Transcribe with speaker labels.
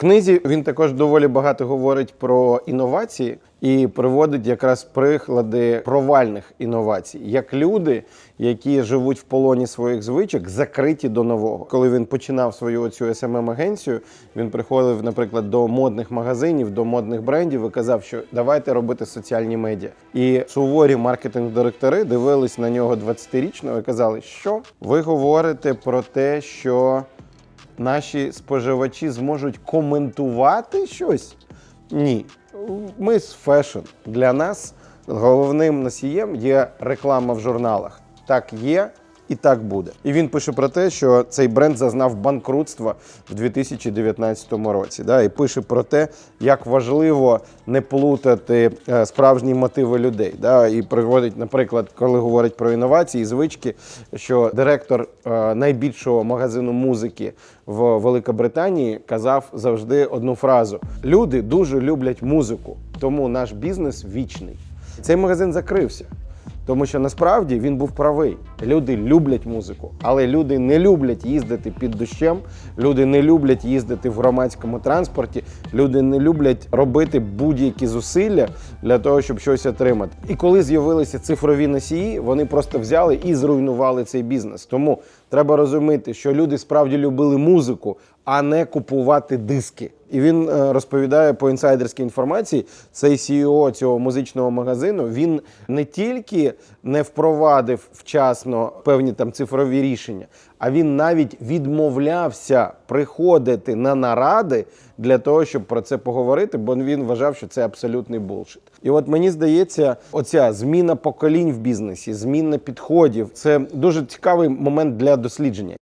Speaker 1: книзі він також доволі багато говорить про інновації і приводить якраз приклади провальних інновацій, як люди, які живуть в полоні своїх звичок, закриті до нового. Коли він починав свою цю smm агенцію він приходив, наприклад, до модних магазинів, до модних брендів і казав, що давайте робити соціальні медіа. І суворі маркетинг-директори дивились на нього 20-річного і казали, що ви говорите про те, що наші споживачі зможуть коментувати щось? Ні. Ми з фешн. Для нас головним носієм є реклама в журналах. Так є і так буде. І він пише про те, що цей бренд зазнав банкрутства в 2019 році. Да? І пише про те, як важливо не плутати е, справжні мотиви людей. Да? І приводить, наприклад, коли говорить про інновації, звички, що директор е, найбільшого магазину музики в Великобританії казав завжди одну фразу: люди дуже люблять музику, тому наш бізнес вічний. Цей магазин закрився. Тому що насправді він був правий. Люди люблять музику, але люди не люблять їздити під дощем, люди не люблять їздити в громадському транспорті, люди не люблять робити будь-які зусилля для того, щоб щось отримати. І коли з'явилися цифрові носії, вони просто взяли і зруйнували цей бізнес. Тому треба розуміти, що люди справді любили музику, а не купувати диски. І він е, розповідає по інсайдерській інформації, цей CEO цього музичного магазину він не тільки не впровадив вчасно певні там цифрові рішення, а він навіть відмовлявся приходити на наради для того, щоб про це поговорити, бо він вважав, що це абсолютний булшит. І от мені здається, оця зміна поколінь в бізнесі, зміна підходів це дуже цікавий момент для дослідження.